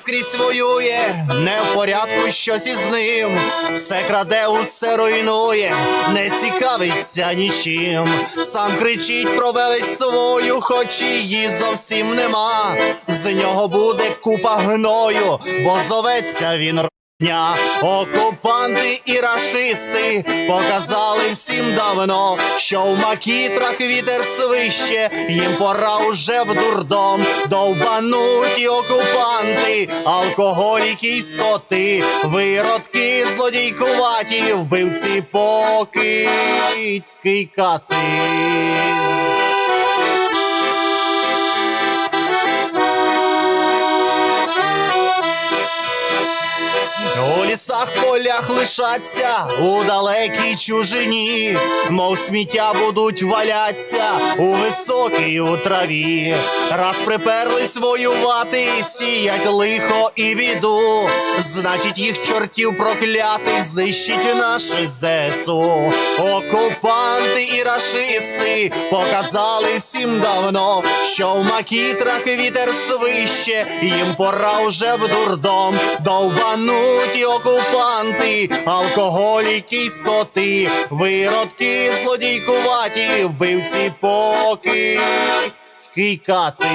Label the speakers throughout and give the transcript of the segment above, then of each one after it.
Speaker 1: скрізь воює, не в порядку щось із ним, все краде, усе руйнує, не цікавиться нічим. Сам кричить про велич свою, хоч її зовсім нема. З нього буде купа гною, бо зоветься він. Дня. Окупанти і рашисти показали всім давно, що в макітрах вітер свище, їм пора уже в дурдом. Довбануті окупанти, алкоголіки й скоти, виродки злодійкуваті, вбивці покидьки кати. У лісах полях лишаться у далекій чужині, мов сміття будуть валяться у високій у траві. Раз приперлись воювати, сіять лихо і біду. Значить, їх чортів проклятих знищить наше ЗСУ. Окупанти і рашисти показали всім давно, що в макітрах вітер свище, їм пора уже в дурдом. Довбануті окупанти, алкоголіки скоти, виродки злодійкуваті, вбивці поки кати.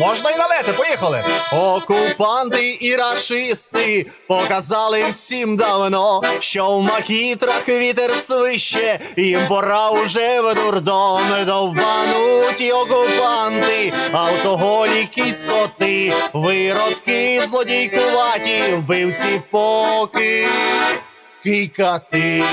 Speaker 1: Можна і налети, поїхали. Окупанти і рашисти показали всім давно, що в макітрах вітер свище, їм пора уже в дурдом довбануті окупанти, алкоголіки скоти, виродки злодійкуваті, вбивці поки кикати.